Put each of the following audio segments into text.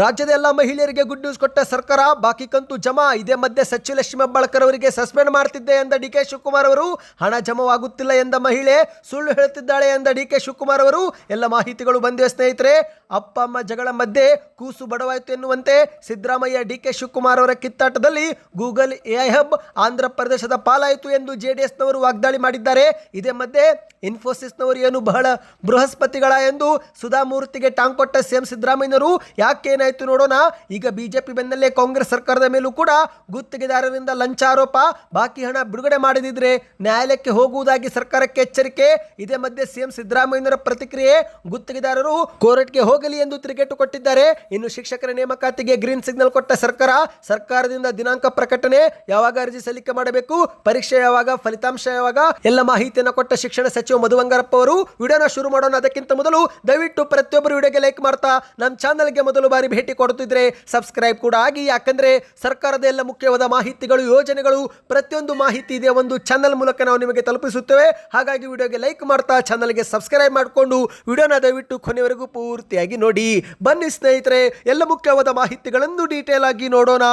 ರಾಜ್ಯದ ಎಲ್ಲ ಮಹಿಳೆಯರಿಗೆ ಗುಡ್ ನ್ಯೂಸ್ ಕೊಟ್ಟ ಸರ್ಕಾರ, ಬಾಕಿ ಕಂತು ಜಮಾ. ಇದೇ ಮಧ್ಯೆ ಸಚಿವ ಲಕ್ಷ್ಮಿ ಹೆಬ್ಬಾಳ್ಕರ್ ಅವರಿಗೆ ಸಸ್ಪೆಂಡ್ ಮಾಡ್ತಿದ್ದೆ ಎಂದ ಡಿ ಕೆ ಶಿವಕುಮಾರ್ ಅವರು. ಹಣ ಜಮಾವಾಗುತ್ತಿಲ್ಲ ಎಂದ ಮಹಿಳೆ, ಸುಳ್ಳು ಹೇಳುತ್ತಿದ್ದಾಳೆ ಎಂದ ಡಿ ಕೆ ಶಿವಕುಮಾರ್ ಅವರು. ಎಲ್ಲ ಮಾಹಿತಿಗಳು ಬಂದಿವೆ ಸ್ನೇಹಿತರೆ. ಅಪ್ಪ, ಅಮ್ಮ ಜಗಳ ಮಧ್ಯೆ ಕೂಸು ಬಡವಾಯಿತು ಎನ್ನುವಂತೆ ಸಿದ್ದರಾಮಯ್ಯ ಡಿ ಕೆ ಶಿವಕುಮಾರ್ ಅವರ ಕಿತ್ತಾಟದಲ್ಲಿ ಗೂಗಲ್ ಎಐ ಹಬ್ ಆಂಧ್ರ ಪ್ರದೇಶದ ಪಾಲಾಯಿತು ಎಂದು ಜೆಡಿಎಸ್ನವರು ವಾಗ್ದಾಳಿ ಮಾಡಿದ್ದಾರೆ. ಇದೇ ಮಧ್ಯೆ ಇನ್ಫೋಸಿಸ್ನವರು ಏನು ಬಹಳ ಬೃಹಸ್ಪತಿಗಳ ಎಂದು ಸುಧಾಮೂರ್ತಿಗೆ ಟಾಂಗ್ ಕೊಟ್ಟ ಸಿಎಂ ಸಿದ್ದರಾಮಯ್ಯನವರು, ಯಾಕೆ ಏನಾಯ್ತು ನೋಡೋಣ. ಈಗ ಬಿಜೆಪಿ ಬೆನ್ನಲ್ಲೇ ಕಾಂಗ್ರೆಸ್ ಸರ್ಕಾರದ ಮೇಲೂ ಕೂಡ ಗುತ್ತಿಗೆದಾರರಿಂದ ಲಂಚ ಆರೋಪ ಬಾಕಿ ಹಣ ಬಿಡುಗಡೆ ಮಾಡದಿದ್ರೆ ನ್ಯಾಯಾಲಯಕ್ಕೆ ಹೋಗುವುದಾಗಿ ಸರ್ಕಾರಕ್ಕೆ ಎಚ್ಚರಿಕೆ. ಇದೇ ಮಧ್ಯೆ ಸಿಎಂ ಸಿದ್ದರಾಮಯ್ಯನವರ ಪ್ರತಿಕ್ರಿಯೆ, ಗುತ್ತಿಗೆದಾರರು ಕೋರ್ಟ್ಗೆ ಹೋಗಲಿ ಎಂದು ತಿರುಗೇಟು ಕೊಟ್ಟಿದ್ದಾರೆ. ಇನ್ನು ಶಿಕ್ಷಕರ ನೇಮಕಾತಿಗೆ ಗ್ರೀನ್ ಸಿಗ್ನಲ್ ಕೊಟ್ಟ ಸರ್ಕಾರ, ಸರ್ಕಾರದಿಂದ ದಿನಾಂಕ ಪ್ರಕಟಣೆ, ಯಾವಾಗ ಅರ್ಜಿ ಸಲ್ಲಿಕೆ ಮಾಡಬೇಕು, ಪರೀಕ್ಷೆ ಯಾವಾಗ, ಫಲಿತಾಂಶ ಯಾವಾಗ, ಎಲ್ಲ ಮಾಹಿತಿಯನ್ನು ಕೊಟ್ಟ ಶಿಕ್ಷಣ ಸಚಿವ ಮಧುವಂಗರಪ್ಪ ಅವರು. ವಿಡಿಯೋನ ಶುರು ಮಾಡೋಣ ಅದಕ್ಕಿಂತ ಮೊದಲು ದಯವಿಟ್ಟು ಪ್ರತಿಯೊಬ್ಬರು ವಿಡಿಯೋಗೆ ಲೈಕ್ ಮಾಡ್ತಾ, ನಮ್ಮ ಚಾನಲ್ಗೆ ಮೊದಲು ಬಾರಿ ಭೇಟಿ ಕೊಡುತ್ತಿದ್ರೆ ಸಬ್ಸ್ಕ್ರೈಬ್ ಕೂಡ ಆಗಿ. ಯಾಕಂದ್ರೆ ಸರ್ಕಾರದ ಎಲ್ಲ ಮುಖ್ಯವಾದ ಮಾಹಿತಿಗಳು, ಯೋಜನೆಗಳು, ಪ್ರತಿಯೊಂದು ಮಾಹಿತಿ ಇದೆ. ಒಂದು ಚಾನಲ್ ಮೂಲಕ ನಾವು ನಿಮಗೆ ತಲುಪಿಸುತ್ತೇವೆ. ಹಾಗಾಗಿ ವಿಡಿಯೋಗೆ ಲೈಕ್ ಮಾಡ್ತಾ ಚಾನಲ್ಗೆ ಸಬ್ಸ್ಕ್ರೈಬ್ ಮಾಡಿಕೊಂಡು ವಿಡಿಯೋನ ದಯವಿಟ್ಟು ಕೊನೆವರೆಗೂ ಪೂರ್ತಿಯಾಗಿ ನೋಡಿ. ಬನ್ನಿ ಸ್ನೇಹಿತರೆ, ಎಲ್ಲ ಮುಖ್ಯವಾದ ಮಾಹಿತಿಗಳನ್ನು ಡೀಟೇಲ್ ಆಗಿ ನೋಡೋಣ.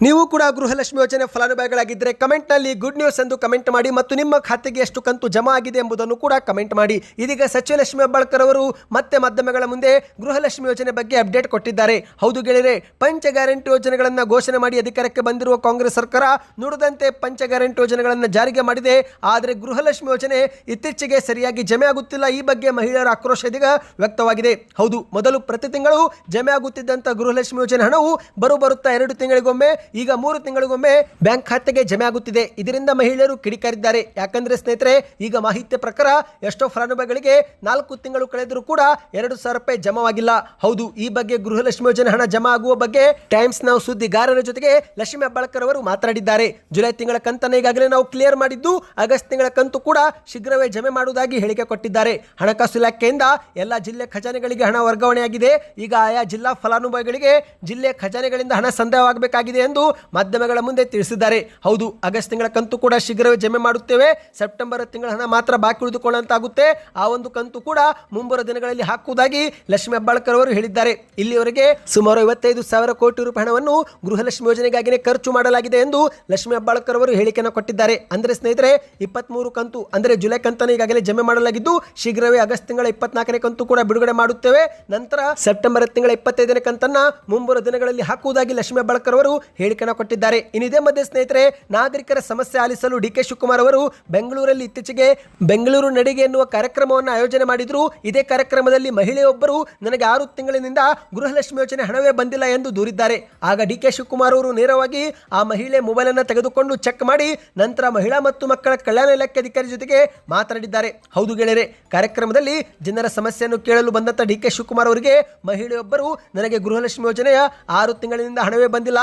ನೀವು ಕೂಡ ಗೃಹಲಕ್ಷ್ಮಿ ಯೋಜನೆ ಫಲಾನುಭವಿಗಳಾಗಿದ್ದರೆ ಕಮೆಂಟ್ನಲ್ಲಿ ಗುಡ್ ನ್ಯೂಸ್ ಎಂದು ಕಮೆಂಟ್ ಮಾಡಿ ಮತ್ತು ನಿಮ್ಮ ಖಾತೆಗೆ ಎಷ್ಟು ಕಂತು ಜಮಾ ಆಗಿದೆ ಎಂಬುದನ್ನು ಕೂಡ ಕಮೆಂಟ್ ಮಾಡಿ. ಇದೀಗ ಸಚಿವ ಲಕ್ಷ್ಮಿ ಹೆಬ್ಬಾಳ್ಕರ್ ಅವರು ಮತ್ತೆ ಮಾಧ್ಯಮಗಳ ಮುಂದೆ ಗೃಹಲಕ್ಷ್ಮಿ ಯೋಜನೆ ಬಗ್ಗೆ ಅಪ್ಡೇಟ್ ಕೊಟ್ಟಿದ್ದಾರೆ. ಹೌದು ಗೆಳೆಯರೆ, ಪಂಚ ಗ್ಯಾರಂಟಿ ಯೋಜನೆಗಳನ್ನು ಘೋಷಣೆ ಮಾಡಿ ಅಧಿಕಾರಕ್ಕೆ ಬಂದಿರುವ ಕಾಂಗ್ರೆಸ್ ಸರ್ಕಾರ ನುಡಿದಂತೆ ಪಂಚ ಗ್ಯಾರಂಟಿ ಯೋಜನೆಗಳನ್ನು ಜಾರಿಗೆ ಮಾಡಿದೆ. ಆದರೆ ಗೃಹಲಕ್ಷ್ಮಿ ಯೋಜನೆ ಇತ್ತೀಚೆಗೆ ಸರಿಯಾಗಿ ಜಮೆ ಆಗುತ್ತಿಲ್ಲ. ಈ ಬಗ್ಗೆ ಮಹಿಳೆಯರ ಆಕ್ರೋಶ ಇದೀಗ ವ್ಯಕ್ತವಾಗಿದೆ. ಹೌದು, ಮೊದಲು ಪ್ರತಿ ತಿಂಗಳು ಜಮೆ ಆಗುತ್ತಿದ್ದಂಥ ಗೃಹಲಕ್ಷ್ಮಿ ಯೋಜನೆ ಹಣವು ಬರುಬರುತ್ತಾ ಎರಡು ತಿಂಗಳಿಗೊಮ್ಮೆ ಈಗ ಮೂರು ತಿಂಗಳಿಗೊಮ್ಮೆ ಬ್ಯಾಂಕ್ ಖಾತೆಗೆ ಜಮೆ ಆಗುತ್ತಿದೆ. ಇದರಿಂದ ಮಹಿಳೆಯರು ಕಿಡಿಕಾರಿದ್ದಾರೆ. ಯಾಕಂದ್ರೆ ಸ್ನೇಹಿತರೆ, ಈಗ ಮಾಹಿತಿ ಪ್ರಕಾರ ಎಷ್ಟೋ ಫಲಾನುಭವಿಗಳಿಗೆ ನಾಲ್ಕು ತಿಂಗಳು ಕಳೆದರೂ ಕೂಡ ಎರಡು ಸಾವಿರ ರೂಪಾಯಿ ಜಮಾವಾಗಿಲ್ಲ. ಹೌದು, ಈ ಬಗ್ಗೆ ಗೃಹಲಕ್ಷ್ಮಿ ಯೋಜನೆ ಹಣ ಜಮಾ ಆಗುವ ಬಗ್ಗೆ ಟೈಮ್ಸ್ ನಾವು ಸುದ್ದಿಗಾರರ ಜೊತೆಗೆ ಲಕ್ಷ್ಮಿ ಹೆಬ್ಬಾಳ್ಕರ್ ಅವರು ಮಾತನಾಡಿದ್ದಾರೆ. ಜುಲೈ ತಿಂಗಳ ಕಂತನ್ನು ಈಗಾಗಲೇ ನಾವು ಕ್ಲಿಯರ್ ಮಾಡಿದ್ದು, ಆಗಸ್ಟ್ ತಿಂಗಳ ಕಂತು ಕೂಡ ಶೀಘ್ರವೇ ಜಮೆ ಮಾಡುವುದಾಗಿ ಹೇಳಿಕೆ ಕೊಟ್ಟಿದ್ದಾರೆ. ಹಣಕಾಸು ಇಲಾಖೆಯಿಂದ ಎಲ್ಲ ಜಿಲ್ಲೆ ಖಜಾನೆಗಳಿಗೆ ಹಣ ವರ್ಗಾವಣೆಯಾಗಿದೆ. ಈಗ ಆಯಾ ಜಿಲ್ಲಾ ಫಲಾನುಭವಿಗಳಿಗೆ ಜಿಲ್ಲೆ ಖಜಾನೆಗಳಿಂದ ಹಣ ಸಂದಾಯವಾಗಬೇಕಾಗಿದೆ ಎಂದು ಮಾಧ್ಯಮಗಳ ಮುಂದೆ ತಿಳಿಸಿದ್ದಾರೆ. ಹೌದು, ಆಗಸ್ಟ್ ತಿಂಗಳ ಕಂತು ಕೂಡ ಶೀಘ್ರವೇ ಜಮೆ ಮಾಡುತ್ತೇವೆ. ಸೆಪ್ಟೆಂಬರ್ ತಿಂಗಳ ಹಣ ಮಾತ್ರ ಬಾಕಿ ಉಳಿದುಕೊಳ್ಳುವಂತಾಗುತ್ತೆ. ಆ ಒಂದು ಕಂತು ಕೂಡ ಮುಂಬರುವ ದಿನಗಳಲ್ಲಿ ಹಾಕುವುದಾಗಿ ಲಕ್ಷ್ಮಿ ಹೆಬ್ಬಾಳ್ಕರ್ ಅವರು ಹೇಳಿದ್ದಾರೆ. ಇಲ್ಲಿವರೆಗೆ ಸುಮಾರು ಐವತ್ತೈದು ಸಾವಿರ ಕೋಟಿ ರೂಪಾಯಿ ಹಣವನ್ನು ಗೃಹಲಕ್ಷ್ಮಿ ಯೋಜನೆಗಾಗಿನೇ ಖರ್ಚು ಮಾಡಲಾಗಿದೆ ಎಂದು ಲಕ್ಷ್ಮಿ ಹೆಬ್ಬಾಳ್ಕರ್ ಅವರು ಹೇಳಿಕೆಯನ್ನು ಕೊಟ್ಟಿದ್ದಾರೆ. ಅಂದ್ರೆ ಸ್ನೇಹಿತರೆ, ಇಪ್ಪತ್ಮೂರು ಕಂತು, ಅಂದರೆ ಜುಲೈ ಕಂತನ್ನು ಈಗಾಗಲೇ ಜಮೆ ಮಾಡಲಾಗಿದ್ದು, ಶೀಘ್ರವೇ ಆಗಸ್ಟ್ ತಿಂಗಳ ಇಪ್ಪತ್ನಾಲ್ಕನೇ ಕಂತು ಕೂಡ ಬಿಡುಗಡೆ ಮಾಡುತ್ತೇವೆ. ನಂತರ ಸೆಪ್ಟೆಂಬರ್ ತಿಂಗಳ ಇಪ್ಪತ್ತೈದನೇ ಕಂತನ್ನ ಮುಂಬರುವ ದಿನಗಳಲ್ಲಿ ಹಾಕುವುದಾಗಿ ಲಕ್ಷ್ಮಿ ಹೆಬ್ಬಾಳ್ಕರ್ ಅವರು ಹೇಳಿಕೆಯನ್ನು ಕೊಟ್ಟಿದ್ದಾರೆ. ಇನ್ನಿದೆ ಮಧ್ಯೆ ಸ್ನೇಹಿತರೆ, ನಾಗರಿಕರ ಸಮಸ್ಯೆ ಆಲಿಸಲು ಡಿ ಕೆ ಶಿವಕುಮಾರ್ ಅವರು ಬೆಂಗಳೂರಲ್ಲಿ ಇತ್ತೀಚೆಗೆ ಬೆಂಗಳೂರು ನಡಿಗೆ ಎನ್ನುವ ಕಾರ್ಯಕ್ರಮವನ್ನು ಆಯೋಜನೆ ಮಾಡಿದ್ರು. ಇದೇ ಕಾರ್ಯಕ್ರಮದಲ್ಲಿ ಮಹಿಳೆಯೊಬ್ಬರು ನನಗೆ ಆರು ತಿಂಗಳಿನಿಂದ ಗೃಹಲಕ್ಷ್ಮಿ ಯೋಜನೆ ಹಣವೇ ಬಂದಿಲ್ಲ ಎಂದು ದೂರಿದ್ದಾರೆ. ಆಗ ಡಿ ಕೆ ಶಿವಕುಮಾರ್ ಅವರು ನೇರವಾಗಿ ಆ ಮಹಿಳೆ ಮೊಬೈಲ್ ಅನ್ನು ತೆಗೆದುಕೊಂಡು ಚೆಕ್ ಮಾಡಿ ನಂತರ ಮಹಿಳಾ ಮತ್ತು ಮಕ್ಕಳ ಕಲ್ಯಾಣ ಇಲಾಖೆ ಅಧಿಕಾರಿ ಜೊತೆಗೆ ಮಾತನಾಡಿದ್ದಾರೆ. ಹೌದು ಗೆಳೆಯರೆ, ಕಾರ್ಯಕ್ರಮದಲ್ಲಿ ಜನರ ಸಮಸ್ಯೆಯನ್ನು ಕೇಳಲು ಬಂದಂತ ಡಿ ಕೆ ಶಿವಕುಮಾರ್ ಅವರಿಗೆ ಮಹಿಳೆಯೊಬ್ಬರು ನನಗೆ ಗೃಹಲಕ್ಷ್ಮಿ ಯೋಜನೆಯ ಆರು ತಿಂಗಳಿನಿಂದ ಹಣವೇ ಬಂದಿಲ್ಲ.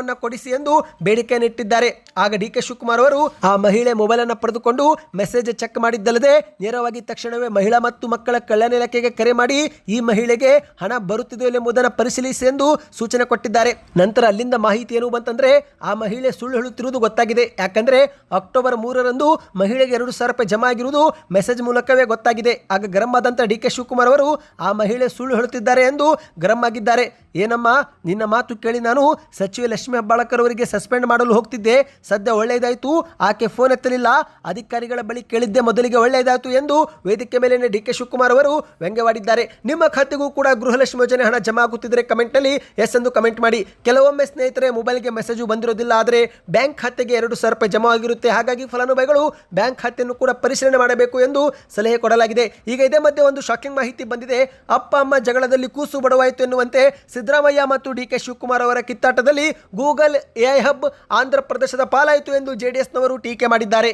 ಹಣವನ್ನು ಕೊಡಿಸಿ ಎಂದು ಬೇಡಿಕೆಯನ್ನು ಇಟ್ಟಿದ್ದಾರೆ ಆಗ ಡಿ ಕೆ ಶಿವಕುಮಾರ್ ಅವರು ಆ ಮಹಿಳೆ ಮೊಬೈಲ್ ಅನ್ನು ಪಡೆದುಕೊಂಡು ಮೆಸೇಜ್ ಚೆಕ್ ಮಾಡಿದ್ದಲ್ಲದೆ ನೇರವಾಗಿ ತಕ್ಷಣವೇ ಮಹಿಳಾ ಮತ್ತು ಮಕ್ಕಳ ಕಲ್ಯಾಣ ಇಲಾಖೆಗೆ ಕರೆ ಮಾಡಿ ಈ ಮಹಿಳೆಗೆ ಹಣ ಬರುತ್ತಿದೆಯೋ ಎಂಬುದನ್ನು ಪರಿಶೀಲಿಸಿ ಎಂದು ಸೂಚನೆ ಕೊಟ್ಟಿದ್ದಾರೆ. ನಂತರ ಅಲ್ಲಿಂದ ಮಾಹಿತಿ ಏನು ಬಂತಂದ್ರೆ ಆ ಮಹಿಳೆ ಸುಳ್ಳು ಹೇಳುತ್ತಿರುವುದು ಗೊತ್ತಾಗಿದೆ. ಯಾಕಂದ್ರೆ ಅಕ್ಟೋಬರ್ ಮೂರರಂದು ಮಹಿಳೆಗೆ ಎರಡು ಸಾವಿರ ರೂಪಾಯಿ ಜಮಾ ಆಗಿರುವುದು ಮೆಸೇಜ್ ಮೂಲಕವೇ ಗೊತ್ತಾಗಿದೆ. ಆಗ ಗರಂ ಆದಂತಹ ಡಿ ಕೆ ಶಿವಕುಮಾರ್ ಅವರು ಆ ಮಹಿಳೆ ಸುಳ್ಳು ಹೇಳುತ್ತಿದ್ದಾರೆ ಎಂದು ಗರಂ ಆಗಿದ್ದಾರೆ. ಏನಮ್ಮ, ನಿನ್ನ ಮಾತು ಕೇಳಿ ನಾನು ಸಚಿವೆ ಲಕ್ಷ್ಮೀ ಅವರಿಗೆ ಸಸ್ಪೆಂಡ್ ಮಾಡಲು ಹೋಗ್ತಿದ್ದೆ. ಸದ್ಯ ಒಳ್ಳೆಯದಾಯಿತು. ಆಕೆ ಫೋನ್ ಎತ್ತಲಿಲ್ಲ. ಅಧಿಕಾರಿಗಳ ಬಳಿ ಕೇಳಿದ್ದೆ ಮೊದಲಿಗೆ ಒಳ್ಳೆಯದಾಯಿತು ಎಂದು ವೇದಿಕೆ ಮೇಲಿನ ಡಿ ಕೆ ಶಿವಕುಮಾರ್ ಅವರು ವ್ಯಂಗ್ಯವಾಡಿದ್ದಾರೆ. ನಿಮ್ಮ ಖಾತೆಗೂ ಕೂಡ ಗೃಹಲಕ್ಷ್ಮಿ ಯೋಜನೆ ಹಣ ಜಮಾ ಆಗುತ್ತಿದ್ದರೆ ಕಮೆಂಟ್ನಲ್ಲಿ ಎಸ್ ಎಂದು ಕಮೆಂಟ್ ಮಾಡಿ. ಕೆಲವೊಮ್ಮೆ ಸ್ನೇಹಿತರೆ ಮೊಬೈಲ್ಗೆ ಮೆಸೇಜು ಬಂದಿರೋದಿಲ್ಲ. ಆದರೆ ಬ್ಯಾಂಕ್ ಖಾತೆಗೆ ಎರಡು ಸಾವಿರ ರೂಪಾಯಿ ಜಮಾ ಆಗಿರುತ್ತೆ. ಹಾಗಾಗಿ ಫಲಾನುಭವಿಗಳು ಬ್ಯಾಂಕ್ ಖಾತೆಯನ್ನು ಕೂಡ ಪರಿಶೀಲನೆ ಮಾಡಬೇಕು ಎಂದು ಸಲಹೆ ಕೊಡಲಾಗಿದೆ. ಈಗ ಇದೇ ಮಧ್ಯೆ ಒಂದು ಶಾಕಿಂಗ್ ಮಾಹಿತಿ ಬಂದಿದೆ. ಅಪ್ಪ, ಅಮ್ಮ ಜಗಳದಲ್ಲಿ ಕೂಸು ಬಡವಾಯಿತು ಎನ್ನುವಂತೆ ಸಿದ್ದರಾಮಯ್ಯ ಮತ್ತು ಡಿ ಕೆ ಶಿವಕುಮಾರ್ ಅವರ ಕಿತ್ತಾಟದಲ್ಲಿ ಗೂಗಲ್ ಎಐ ಹಬ್ ಆಂಧ್ರ ಪ್ರದೇಶದ ಪಾಲಾಯಿತು ಎಂದು ಜೆಡಿಎಸ್ನವರು ಟೀಕೆ ಮಾಡಿದ್ದಾರೆ.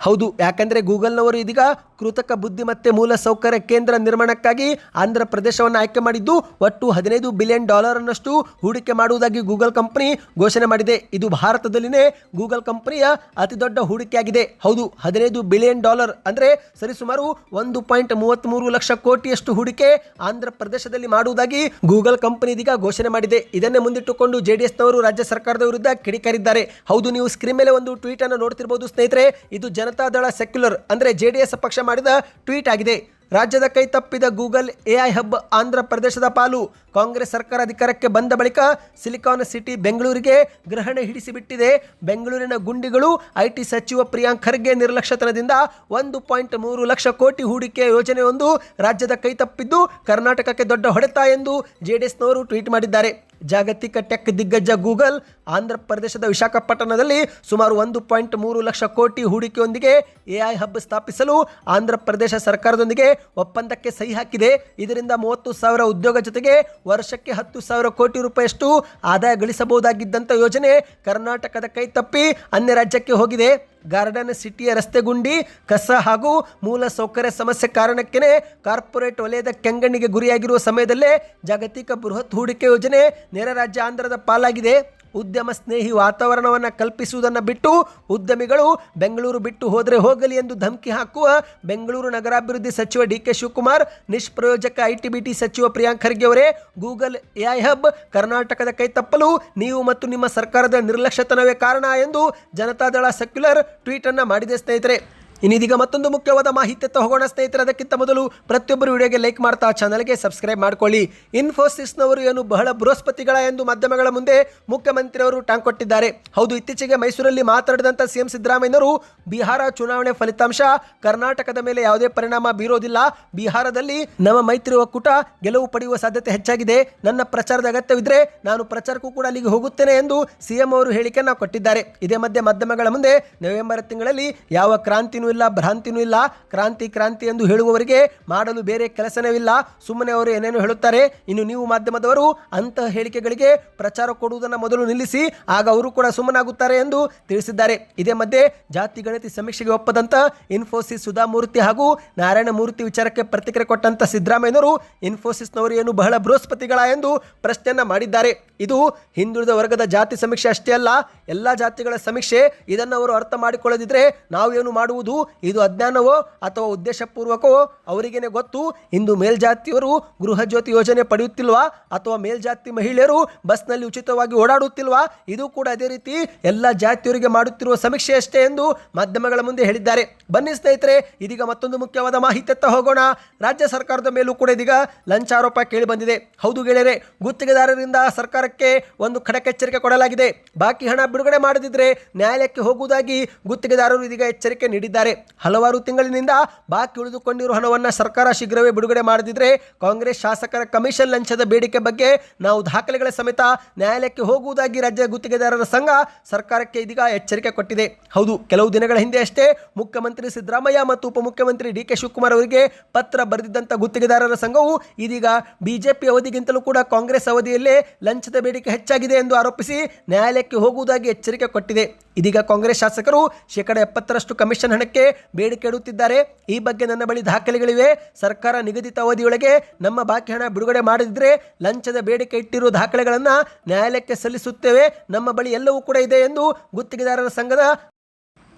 ಹೌದು ಯಾಕಂದರೆ ಗೂಗಲ್ನವರು ಇದೀಗ ಕೃತಕ ಬುದ್ಧಿಮತ್ತೆ ಮೂಲ ಸೌಕರ್ಯ ಕೇಂದ್ರ ನಿರ್ಮಾಣಕ್ಕಾಗಿ ಆಂಧ್ರ ಪ್ರದೇಶವನ್ನು ಆಯ್ಕೆ ಮಾಡಿದ್ದು ಒಟ್ಟು ಹದಿನೈದು ಬಿಲಿಯನ್ ಡಾಲರ್ ಅನ್ನಷ್ಟು ಹೂಡಿಕೆ ಮಾಡುವುದಾಗಿ ಗೂಗಲ್ ಕಂಪನಿ ಘೋಷಣೆ ಮಾಡಿದೆ. ಇದು ಭಾರತದಲ್ಲಿನೇ ಗೂಗಲ್ ಕಂಪನಿಯ ಅತಿ ದೊಡ್ಡ ಹೂಡಿಕೆಯಾಗಿದೆ. ಹೌದು, ಹದಿನೈದು ಬಿಲಿಯನ್ ಡಾಲರ್ ಅಂದರೆ ಸರಿಸುಮಾರು ಒಂದು ಪಾಯಿಂಟ್ ಮೂವತ್ತ್ಮೂರು ಲಕ್ಷ ಕೋಟಿಯಷ್ಟು ಹೂಡಿಕೆ ಆಂಧ್ರ ಪ್ರದೇಶದಲ್ಲಿ ಮಾಡುವುದಾಗಿ ಗೂಗಲ್ ಕಂಪನಿ ಇದೀಗ ಘೋಷಣೆ ಮಾಡಿದೆ. ಇದನ್ನೇ ಮುಂದಿಟ್ಟುಕೊಂಡು ಜೆಡಿಎಸ್ನವರು ರಾಜ್ಯ ಸರ್ಕಾರದ ವಿರುದ್ಧ ಕಿಡಿಕಾರಿದ್ದಾರೆ. ಹೌದು, ನೀವು ಸ್ಕ್ರೀನ್ ಮೇಲೆ ಒಂದು ಟ್ವೀಟ್ ಅನ್ನು ನೋಡ್ತಿರಬಹುದು ಸ್ನೇಹಿತರೆ. ಇದು ಜನತಾದಳ ಸೆಕ್ಯುಲರ್ ಅಂದ್ರೆ ಜೆಡಿಎಸ್ ಪಕ್ಷ ಮಾಡಿದ ಟ್ವೀಟ್ ಆಗಿದೆ. ರಾಜ್ಯದ ಕೈ ತಪ್ಪಿದ ಗೂಗಲ್ ಎಐ ಹಬ್ ಆಂಧ್ರ ಪ್ರದೇಶದ ಪಾಲು. ಕಾಂಗ್ರೆಸ್ ಸರ್ಕಾರ ಅಧಿಕಾರಕ್ಕೆ ಬಂದ ಬಳಿಕ ಸಿಲಿಕಾನ್ ಸಿಟಿ ಬೆಂಗಳೂರಿಗೆ ಗ್ರಹಣ ಹಿಡಿಸಿಬಿಟ್ಟಿದೆ. ಬೆಂಗಳೂರಿನ ಗುಂಡಿಗಳು ಐಟಿ ಸಚಿವ ಪ್ರಿಯಾಂಕ್ ಖರ್ಗೆ ನಿರ್ಲಕ್ಷ್ಯತನದಿಂದ ಒಂದು ಪಾಯಿಂಟ್ ಮೂರು ಲಕ್ಷ ಕೋಟಿ ಹೂಡಿಕೆ ಯೋಜನೆಯೊಂದು ರಾಜ್ಯದ ಕೈ ತಪ್ಪಿದ್ದು ಕರ್ನಾಟಕಕ್ಕೆ ದೊಡ್ಡ ಹೊಡೆತ ಎಂದು ಜೆಡಿಎಸ್ನವರು ಟ್ವೀಟ್ ಮಾಡಿದ್ದಾರೆ. ಜಾಗತಿಕ ಟೆಕ್ ದಿಗ್ಗಜ ಗೂಗಲ್ ಆಂಧ್ರ ಪ್ರದೇಶದ ವಿಶಾಖಪಟ್ಟಣದಲ್ಲಿ ಸುಮಾರು ಒಂದು ಪಾಯಿಂಟ್ ಮೂರು ಲಕ್ಷ ಕೋಟಿ ಹೂಡಿಕೆಯೊಂದಿಗೆ ಎಐ ಹಬ್ ಸ್ಥಾಪಿಸಲು ಆಂಧ್ರ ಪ್ರದೇಶ ಸರ್ಕಾರದೊಂದಿಗೆ ಒಪ್ಪಂದಕ್ಕೆ ಸಹಿ ಹಾಕಿದೆ. ಇದರಿಂದ ಮೂವತ್ತು ಸಾವಿರ ಉದ್ಯೋಗ ಜೊತೆಗೆ ವರ್ಷಕ್ಕೆ ಹತ್ತು ಸಾವಿರ ಕೋಟಿ ರೂಪಾಯಿಯಷ್ಟು ಆದಾಯ ಗಳಿಸಬಹುದಾಗಿದ್ದಂಥ ಯೋಜನೆ ಕರ್ನಾಟಕದ ಕೈ ತಪ್ಪಿ ಅನ್ಯ ರಾಜ್ಯಕ್ಕೆ ಹೋಗಿದೆ. ಗಾರ್ಡನ್ ಸಿಟಿಯ ರಸ್ತೆ ಗುಂಡಿ, ಕಸ ಹಾಗೂ ಮೂಲ ಸೌಕರ್ಯ ಸಮಸ್ಯೆ ಕಾರಣಕ್ಕೇ ಕಾರ್ಪೊರೇಟ್ ವಲಯದ ಕೆಂಗಣ್ಣಿಗೆ ಗುರಿಯಾಗಿರುವ ಸಮಯದಲ್ಲೇ ಜಾಗತಿಕ ಬೃಹತ್ ಹೂಡಿಕೆ ಯೋಜನೆ ನೇರ ರಾಜ್ಯ ಆಂಧ್ರದ ಪಾಲಾಗಿದೆ. ಉದ್ಯಮ ಸ್ನೇಹಿ ವಾತಾವರಣವನ್ನು ಕಲ್ಪಿಸುವುದನ್ನು ಬಿಟ್ಟು ಉದ್ಯಮಿಗಳು ಬೆಂಗಳೂರು ಬಿಟ್ಟು ಹೋದರೆ ಹೋಗಲಿ ಎಂದು ಧಮಕಿ ಹಾಕುವ ಬೆಂಗಳೂರು ನಗರಾಭಿವೃದ್ಧಿ ಸಚಿವ ಡಿ ಕೆ ಶಿವಕುಮಾರ್, ನಿಷ್ಪ್ರಯೋಜಕ ಐ ಟಿ ಬಿ ಟಿ ಸಚಿವ ಪ್ರಿಯಾಂಕ್ ಖರ್ಗೆ ಅವರೇ, ಗೂಗಲ್ ಎಐ ಹಬ್, ಕರ್ನಾಟಕದ ಕೈ ತಪ್ಪಲು ನೀವು ಮತ್ತು ನಿಮ್ಮ ಸರ್ಕಾರದ ನಿರ್ಲಕ್ಷ್ಯತನವೇ ಕಾರಣ ಎಂದು ಜನತಾದಳ ಸೆಕ್ಯುಲರ್ ಟ್ವೀಟನ್ನು ಮಾಡಿದೆ ಸ್ನೇಹಿತರೆ. ಇನ್ನಿದೀಗ ಮತ್ತೊಂದು ಮುಖ್ಯವಾದ ಮಾಹಿತಿ ಹೋಗೋಣ, ಸ್ನೇಹಿತರೆ. ಅದಕ್ಕಿಂತ ಮೊದಲು ಪ್ರತಿಯೊಬ್ಬರು ವಿಡಿಯೋಗೆ ಲೈಕ್ ಮಾಡ್ತಾ ಚಾನಲ್ಗೆ ಸಬ್ಸ್ಕ್ರೈಬ್ ಮಾಡ್ಕೊಳ್ಳಿ. ಇನ್ಫೋಸಿಸ್ನವರು ಏನು ಬಹಳ ಬೃಹಸ್ಪತಿಗಳ ಎಂದು ಮಾಧ್ಯಮಗಳ ಮುಂದೆ ಮುಖ್ಯಮಂತ್ರಿಯವರು ಟಾಂಗ್ ಕೊಟ್ಟಿದ್ದಾರೆ. ಹೌದು, ಇತ್ತೀಚೆಗೆ ಮೈಸೂರಲ್ಲಿ ಮಾತನಾಡಿದಂಥ ಸಿಎಂ ಸಿದ್ದರಾಮಯ್ಯನವರು ಬಿಹಾರ ಚುನಾವಣೆ ಫಲಿತಾಂಶ, ಕರ್ನಾಟಕದ ಮೇಲೆ ಯಾವುದೇ ಪರಿಣಾಮ ಬೀರೋದಿಲ್ಲ. ಬಿಹಾರದಲ್ಲಿ ನಮ್ಮ ಮೈತ್ರಿ ಒಕ್ಕೂಟ ಗೆಲುವು ಪಡೆಯುವ ಸಾಧ್ಯತೆ ಹೆಚ್ಚಾಗಿದೆ. ನನ್ನ ಪ್ರಚಾರದ ಅಗತ್ಯವಿದ್ರೆ ನಾನು ಪ್ರಚಾರಕ್ಕೂ ಕೂಡ ಅಲ್ಲಿಗೆ ಹೋಗುತ್ತೇನೆ ಎಂದು ಸಿಎಂ ಅವರು ಹೇಳಿಕೆಯನ್ನು ಕೊಟ್ಟಿದ್ದಾರೆ. ಇದೇ ಮಧ್ಯೆ ಮಾಧ್ಯಮಗಳ ಮುಂದೆ ನವೆಂಬರ್ ತಿಂಗಳಲ್ಲಿ ಯಾವ ಕ್ರಾಂತಿನೂ ಇಲ್ಲ, ಭ್ರಾಂತಿನೂ ಇಲ್ಲ. ಕ್ರಾಂತಿ ಕ್ರಾಂತಿ ಎಂದು ಹೇಳುವವರಿಗೆ ಮಾಡಲು ಬೇರೆ ಕೆಲಸನೇವಿಲ್ಲ ಸುಮ್ಮನೆ ಅವರು ಏನೇನು ಹೇಳುತ್ತಾರೆ, ಇನ್ನು ನೀವು ಮಾಧ್ಯಮದವರು ಅಂತಹ ಹೇಳಿಕೆಗಳಿಗೆ ಪ್ರಚಾರ ಕೊಡುವುದನ್ನು ಮೊದಲು ನಿಲ್ಲಿಸಿ, ಆಗ ಅವರು ಕೂಡ ಸುಮ್ಮನಾಗುತ್ತಾರೆ ಎಂದು ತಿಳಿಸಿದ್ದಾರೆ. ಇದೇ ಮಧ್ಯೆ ಜಾತಿ, ಗಣತಿ ಸಮೀಕ್ಷೆಗೆ ಒಪ್ಪದಂತ ಇನ್ಫೋಸಿಸ್ ಸುಧಾಮೂರ್ತಿ ಹಾಗೂ ನಾರಾಯಣ ಮೂರ್ತಿ ವಿಚಾರಕ್ಕೆ ಪ್ರತಿಕ್ರಿಯೆ ಕೊಟ್ಟಂತ ಸಿದ್ದರಾಮಯ್ಯನವರು ಇನ್ಫೋಸಿಸ್ನವರು ಏನು ಬಹಳ ಬೃಹಸ್ಪತಿಗಳ ಎಂದು ಪ್ರಶ್ನೆಯನ್ನ ಮಾಡಿದ್ದಾರೆ. ಇದು ಹಿಂದುಳಿದ ವರ್ಗದ ಜಾತಿ ಸಮೀಕ್ಷೆ ಅಷ್ಟೇ ಅಲ್ಲ, ಎಲ್ಲ ಜಾತಿಗಳ ಸಮೀಕ್ಷೆ ಇದನ್ನು ಅವರು ಅರ್ಥ ಮಾಡಿಕೊಳ್ಳದಿದ್ರೆ ನಾವು ಏನು ಮಾಡುವುದು? ಇದು ಅಜ್ಞಾನವೋ ಅಥವಾ ಉದ್ದೇಶಪೂರ್ವಕವೋ? ಅವರಿಗೇನೆ ಗೊತ್ತು? ಇಂದು ಮೇಲ್ಜಾತಿಯವರು ಗೃಹ ಜ್ಯೋತಿ ಯೋಜನೆ ಪಡೆಯುತ್ತಿಲ್ವಾ? ಅಥವಾ ಮೇಲ್ಜಾತಿ ಮಹಿಳೆಯರು ಬಸ್ನಲ್ಲಿ ಉಚಿತವಾಗಿ ಓಡಾಡುತ್ತಿಲ್ವಾ? ಇದು ಕೂಡ ಅದೇ ರೀತಿ ಎಲ್ಲ ಜಾತಿಯವರಿಗೆ ಮಾಡುತ್ತಿರುವ ಸಮೀಕ್ಷೆ ಅಷ್ಟೇ ಎಂದು ಮಾಧ್ಯಮಗಳ ಮುಂದೆ ಹೇಳಿದ್ದಾರೆ. ಬನ್ನಿ ಸ್ನೇಹಿತರೆ, ಇದೀಗ ಮತ್ತೊಂದು ಮುಖ್ಯವಾದ ಮಾಹಿತಿ ಎತ್ತ ಹೋಗೋಣ. ರಾಜ್ಯ ಸರ್ಕಾರದ ಮೇಲೂ ಕೂಡ ಇದೀಗ ಲಂಚ ಆರೋಪ ಕೇಳಿ ಬಂದಿದೆ ಹೌದು ಗೆಳೆಯರೆ, ಗುತ್ತಿಗೆದಾರರಿಂದ ಸರ್ಕಾರಕ್ಕೆ ಒಂದು ಖಡಕ್ ಎಚ್ಚರಿಕೆ ಕೊಡಲಾಗಿದೆ. ಬಾಕಿ ಹಣ ಬಿಡುಗಡೆ ಮಾಡದಿದ್ರೆ ನ್ಯಾಯಾಲಯಕ್ಕೆ ಹೋಗುವುದಾಗಿ ಗುತ್ತಿಗೆದಾರರು ಇದೀಗ ಎಚ್ಚರಿಕೆ ನೀಡಿದ್ದಾರೆ. ಹಲವಾರು ತಿಂಗಳಿನಿಂದ ಬಾಕಿ ಉಳಿದುಕೊಂಡಿರುವ ಹಣವನ್ನು ಸರ್ಕಾರ ಶೀಘ್ರವೇ ಬಿಡುಗಡೆ ಮಾಡದಿದ್ರೆ ಕಾಂಗ್ರೆಸ್ ಶಾಸಕರ ಕಮಿಷನ್ ಲಂಚದ ಬೇಡಿಕೆ ಬಗ್ಗೆ ನಾವು ದಾಖಲೆಗಳ ಸಮೇತ ನ್ಯಾಯಾಲಯಕ್ಕೆ ಹೋಗುವುದಾಗಿ ರಾಜ್ಯ ಗುತ್ತಿಗೆದಾರರ ಸಂಘ ಸರ್ಕಾರಕ್ಕೆ ಇದೀಗ ಎಚ್ಚರಿಕೆ ಕೊಟ್ಟಿದೆ. ಹೌದು, ಕೆಲವು ದಿನಗಳ ಹಿಂದೆ ಅಷ್ಟೇ ಮುಖ್ಯಮಂತ್ರಿ ಸಿದ್ದರಾಮಯ್ಯ ಮತ್ತು ಉಪಮುಖ್ಯಮಂತ್ರಿ ಡಿ ಕೆ ಶಿವಕುಮಾರ್ ಅವರಿಗೆ ಪತ್ರ ಬರೆದಿದ್ದಂಥ ಗುತ್ತಿಗೆದಾರರ ಸಂಘವು ಇದೀಗ ಬಿಜೆಪಿ ಅವಧಿಗಿಂತಲೂ ಕೂಡ ಕಾಂಗ್ರೆಸ್ ಅವಧಿಯಲ್ಲೇ ಲಂಚದ ಬೇಡಿಕೆ ಹೆಚ್ಚಾಗಿದೆ ಎಂದು ಆರೋಪಿಸಿ ನ್ಯಾಯಾಲಯಕ್ಕೆ ಹೋಗುವುದಾಗಿ ಎಚ್ಚರಿಕೆ ಕೊಟ್ಟಿದೆ. ಇದೀಗ ಕಾಂಗ್ರೆಸ್ ಶಾಸಕರು ಶೇಕಡ ಎಪ್ಪತ್ತರಷ್ಟು ಕಮಿಷನ್ ಹಣಕ್ಕೆ ಬೇಡಿಕೆ ಇಡುತ್ತಿದ್ದಾರೆ ಈ ಬಗ್ಗೆ ನನ್ನ ಬಳಿ ದಾಖಲೆಗಳಿವೆ. ಸರ್ಕಾರ ನಿಗದಿತ ಅವಧಿಯೊಳಗೆ ನಮ್ಮ ಬಾಕಿ ಹಣ ಬಿಡುಗಡೆ ಮಾಡದಿದ್ದರೆ ಲಂಚದ ಬೇಡಿಕೆ ಇಟ್ಟಿರುವ ದಾಖಲೆಗಳನ್ನು ನ್ಯಾಯಾಲಯಕ್ಕೆ ಸಲ್ಲಿಸುತ್ತೇವೆ. ನಮ್ಮ ಬಳಿ ಎಲ್ಲವೂ ಕೂಡ ಇದೆ ಎಂದು ಗುತ್ತಿಗೆದಾರರ ಸಂಘದ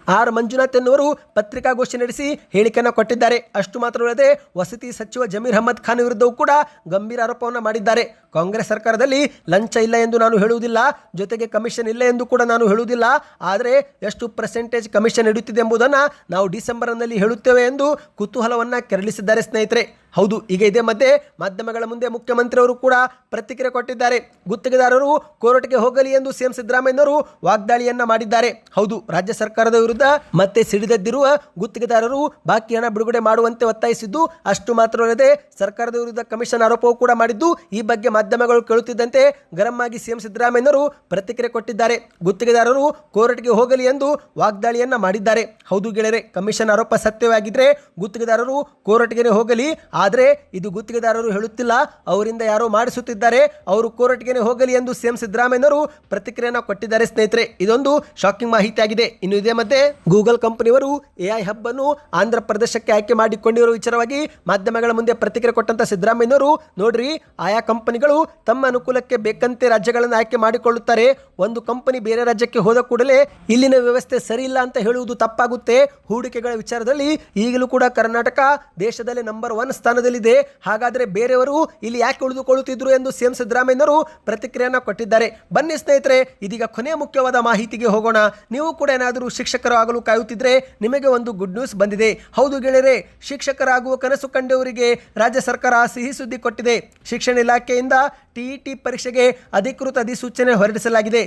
ಆರ್ ಮಂಜುನಾಥ್ ಎನ್ನುವರು ಪತ್ರಿಕಾಗೋಷ್ಠಿ ನಡೆಸಿ ಹೇಳಿಕೆಯನ್ನು ಕೊಟ್ಟಿದ್ದಾರೆ. ಅಷ್ಟು ಮಾತ್ರವಲ್ಲದೆ ವಸತಿ ಸಚಿವ ಜಮೀರ್ ಅಹಮದ್ ಖಾನ್ ವಿರುದ್ಧವೂ ಕೂಡ ಗಂಭೀರ ಆರೋಪವನ್ನು ಮಾಡಿದ್ದಾರೆ. ಕಾಂಗ್ರೆಸ್ ಸರ್ಕಾರದಲ್ಲಿ ಲಂಚ ಇಲ್ಲ ಎಂದು ನಾನು ಹೇಳುವುದಿಲ್ಲ, ಜೊತೆಗೆ ಕಮಿಷನ್ ಇಲ್ಲ ಎಂದು ಕೂಡ ನಾನು ಹೇಳುವುದಿಲ್ಲ, ಆದರೆ ಎಷ್ಟು ಪರ್ಸೆಂಟೇಜ್ ಕಮಿಷನ್ ಇಡುತ್ತಿದೆ ಎಂಬುದನ್ನು ನಾವು ಡಿಸೆಂಬರ್ನಲ್ಲಿ ಹೇಳುತ್ತೇವೆ ಎಂದು ಕುತೂಹಲವನ್ನು ಕೆರಳಿಸಿದ್ದಾರೆ ಸ್ನೇಹಿತರೆ. ಹೌದು ಈಗ ಇದೇ ಮಧ್ಯೆ ಮಾಧ್ಯಮಗಳ ಮುಂದೆ ಮುಖ್ಯಮಂತ್ರಿಯವರು ಕೂಡ ಪ್ರತಿಕ್ರಿಯೆ ಕೊಟ್ಟಿದ್ದಾರೆ. ಗುತ್ತಿಗೆದಾರರು ಕೋರ್ಟ್ಗೆ ಹೋಗಲಿ ಎಂದು ಸಿಎಂ ಸಿದ್ದರಾಮಯ್ಯನವರು ವಾಗ್ದಾಳಿಯನ್ನ ಮಾಡಿದ್ದಾರೆ. ಹೌದು, ರಾಜ್ಯ ಸರ್ಕಾರದ ವಿರುದ್ಧ ಮತ್ತೆ ಸಿಡಿದೆದ್ದಿರುವ ಗುತ್ತಿಗೆದಾರರು ಬಾಕಿ ಹಣ ಬಿಡುಗಡೆ ಮಾಡುವಂತೆ ಒತ್ತಾಯಿಸಿದ್ದು ಅಷ್ಟು ಮಾತ್ರವಲ್ಲದೆ ಸರ್ಕಾರದ ವಿರುದ್ಧ ಕಮಿಷನ್ ಆರೋಪವೂ ಕೂಡ ಮಾಡಿದ್ದು ಈ ಬಗ್ಗೆ ಮಾಧ್ಯಮಗಳು ಕೇಳುತ್ತಿದ್ದಂತೆ ಗರಂ ಆಗಿ ಸಿಎಂ ಸಿದ್ದರಾಮಯ್ಯನವರು ಪ್ರತಿಕ್ರಿಯೆ ಕೊಟ್ಟಿದ್ದಾರೆ. ಗುತ್ತಿಗೆದಾರರು ಕೋರ್ಟ್ಗೆ ಹೋಗಲಿ ಎಂದು ವಾಗ್ದಾಳಿಯನ್ನ ಮಾಡಿದ್ದಾರೆ. ಹೌದು ಗೆಳೆಯರೆ, ಕಮಿಷನ್ ಆರೋಪ ಸತ್ಯವಾಗಿದ್ರೆ ಗುತ್ತಿಗೆದಾರರು ಕೋರ್ಟ್ಗೆ ಹೋಗಲಿ. ಆದರೆ ಇದು ಗುತ್ತಿಗೆದಾರರು ಹೇಳುತ್ತಿಲ್ಲ, ಅವರಿಂದ ಯಾರೋ ಮಾಡಿಸುತ್ತಿದ್ದಾರೆ, ಅವರು ಕೋರ್ಟ್ಗೆ ಹೋಗಲಿ ಎಂದು ಸಿಎಂ ಸಿದ್ದರಾಮಯ್ಯನವರು ಪ್ರತಿಕ್ರಿಯೆಯನ್ನು ಕೊಟ್ಟಿದ್ದಾರೆ ಸ್ನೇಹಿತರೆ. ಇದೊಂದು ಶಾಕಿಂಗ್ ಮಾಹಿತಿ ಆಗಿದೆ ಇನ್ನು ಇದೇ ಮಧ್ಯೆ ಗೂಗಲ್ ಕಂಪನಿಯವರು ಎಐ ಹಬ್ ಅನ್ನು ಆಂಧ್ರ ಪ್ರದೇಶಕ್ಕೆ ಆಯ್ಕೆ ಮಾಡಿಕೊಂಡಿರುವ ವಿಚಾರವಾಗಿ ಮಾಧ್ಯಮಗಳ ಮುಂದೆ ಪ್ರತಿಕ್ರಿಯೆ ಕೊಟ್ಟಂತ ಸಿದ್ದರಾಮಯ್ಯನವರು, ನೋಡ್ರಿ, ಆಯಾ ಕಂಪನಿಗಳು ಕಂಪನಿಗಳು ತಮ್ಮ ಅನುಕೂಲಕ್ಕೆ ಬೇಕಂತೆ ರಾಜ್ಯಗಳನ್ನು ಆಯ್ಕೆ ಮಾಡಿಕೊಳ್ಳುತ್ತಾರೆ. ಒಂದು ಕಂಪನಿ ಬೇರೆ ರಾಜ್ಯಕ್ಕೆ ಹೋದ ಕೂಡಲೇ ಇಲ್ಲಿನ ವ್ಯವಸ್ಥೆ ಸರಿಯಿಲ್ಲ ಅಂತ ಹೇಳುವುದು ತಪ್ಪಾಗುತ್ತೆ. ಹೂಡಿಕೆಗಳ ವಿಚಾರದಲ್ಲಿ ಈಗಲೂ ಕೂಡ ಕರ್ನಾಟಕ ದೇಶದಲ್ಲಿ ನಂಬರ್ ಒನ್ ಸ್ಥಾನದಲ್ಲಿದೆ. ಹಾಗಾದರೆ ಬೇರೆಯವರು ಇಲ್ಲಿ ಯಾಕೆ ಉಳಿದುಕೊಳ್ಳುತ್ತಿದ್ರು ಎಂದು ಸಿಎಂ ಸಿದ್ದರಾಮಯ್ಯನವರು ಪ್ರತಿಕ್ರಿಯೆಯನ್ನು ಕೊಟ್ಟಿದ್ದಾರೆ. ಬನ್ನಿ ಸ್ನೇಹಿತರೆ, ಇದೀಗ ಕೊನೆಯ ಮುಖ್ಯವಾದ ಮಾಹಿತಿಗೆ ಹೋಗೋಣ. ನೀವು ಕೂಡ ಏನಾದರೂ ಶಿಕ್ಷಕರು ಆಗಲು ಕಾಯುತ್ತಿದ್ರೆ ನಿಮಗೆ ಒಂದು ಗುಡ್ ನ್ಯೂಸ್ ಬಂದಿದೆ. ಹೌದು ಗೆಳೆಯರೆ, ಶಿಕ್ಷಕರಾಗುವ ಕನಸು ಕಂಡವರಿಗೆ ರಾಜ್ಯ ಸರ್ಕಾರ ಸಿಹಿ ಸುದ್ದಿ ಕೊಟ್ಟಿದೆ. ಶಿಕ್ಷಣ ಇಲಾಖೆಯಿಂದ ಟಿಇಟಿ ಪರೀಕ್ಷೆಗೆ ಅಧಿಕೃತ ಅಧಿಸೂಚನೆ ಹೊರಡಿಸಲಾಗಿದೆ.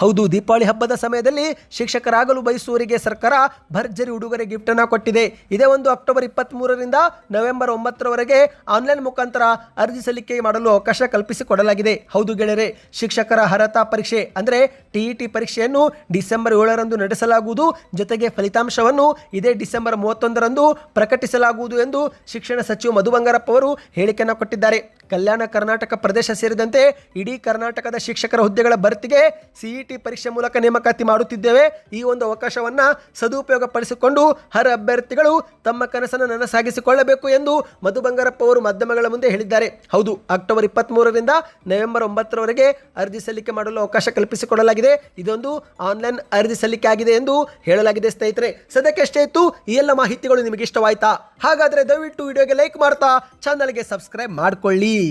ಹೌದು, ದೀಪಾವಳಿ ಹಬ್ಬದ ಸಮಯದಲ್ಲಿ ಶಿಕ್ಷಕರಾಗಲು ಬಯಸುವವರಿಗೆ ಸರ್ಕಾರ ಭರ್ಜರಿ ಉಡುಗೊರೆ ಗಿಫ್ಟ್ ಅನ್ನು ಕೊಟ್ಟಿದೆ. ಇದೇ ಒಂದು ಅಕ್ಟೋಬರ್ ಇಪ್ಪತ್ತ್ ಮೂರರಿಂದ ನವೆಂಬರ್ ಒಂಬತ್ತರವರೆಗೆ ಆನ್ಲೈನ್ ಮುಖಾಂತರ ಅರ್ಜಿ ಸಲ್ಲಿಕೆ ಮಾಡಲು ಅವಕಾಶ ಕಲ್ಪಿಸಿಕೊಡಲಾಗಿದೆ. ಹೌದು ಗೆಳೆಯರೆ, ಶಿಕ್ಷಕರ ಅರ್ಹತಾ ಪರೀಕ್ಷೆ ಅಂದರೆ ಟಿಇಟಿ ಪರೀಕ್ಷೆಯನ್ನು ಡಿಸೆಂಬರ್ ಏಳರಂದು ನಡೆಸಲಾಗುವುದು. ಜೊತೆಗೆ ಫಲಿತಾಂಶವನ್ನು ಇದೇ ಡಿಸೆಂಬರ್ ಮೂವತ್ತೊಂದರಂದು ಪ್ರಕಟಿಸಲಾಗುವುದು ಎಂದು ಶಿಕ್ಷಣ ಸಚಿವ ಮಧು ಬಂಗಾರಪ್ಪ ಅವರು ಹೇಳಿಕೆಯನ್ನು ಕೊಟ್ಟಿದ್ದಾರೆ. ಕಲ್ಯಾಣ ಕರ್ನಾಟಕ ಪ್ರದೇಶ ಸೇರಿದಂತೆ ಇಡೀ ಕರ್ನಾಟಕದ ಶಿಕ್ಷಕರ ಹುದ್ದೆಗಳ ಭರ್ತಿಗೆ ಸಿಇಟಿ ಪರೀಕ್ಷೆ ಮೂಲಕ ನೇಮಕಾತಿ ಮಾಡುತ್ತಿದ್ದೇವೆ. ಈ ಒಂದು ಅವಕಾಶವನ್ನು ಸದುಪಯೋಗ ಪಡಿಸಿಕೊಂಡು ಹರ ಅಭ್ಯರ್ಥಿಗಳು ತಮ್ಮ ಕನಸನ್ನು ನನಸಾಗಿಸಿಕೊಳ್ಳಬೇಕು ಎಂದು ಮಧು ಬಂಗಾರಪ್ಪ ಅವರು ಮಾಧ್ಯಮಗಳ ಮುಂದೆ ಹೇಳಿದ್ದಾರೆ. ಹೌದು, ಅಕ್ಟೋಬರ್ ಇಪ್ಪತ್ತ್ ಮೂರರಿಂದ ನವೆಂಬರ್ ಒಂಬತ್ತರವರೆಗೆ ಅರ್ಜಿ ಸಲ್ಲಿಕೆ ಮಾಡಲು ಅವಕಾಶ ಕಲ್ಪಿಸಿಕೊಡಲಾಗಿದೆ. ಇದೊಂದು ಆನ್ಲೈನ್ ಅರ್ಜಿ ಸಲ್ಲಿಕೆ ಆಗಿದೆ ಎಂದು ಹೇಳಲಾಗಿದೆ ಸ್ನೇಹಿತರೆ. ಸದ್ಯಕ್ಕೆ ಇತ್ತು, ಈ ಎಲ್ಲ ಮಾಹಿತಿಗಳು ನಿಮಗೆ ಇಷ್ಟವಾಯ್ತಾ ಹಾಗಾದ್ರೆ ದಯವಿಟ್ಟು ವಿಡಿಯೋಗೆ ಲೈಕ್ ಮಾಡ್ತಾ, ಚಾನಲ್ಗೆ ಸಬ್ಸ್ಕ್ರೈಬ್ ಮಾಡ್ಕೊಳ್ಳಿ. কি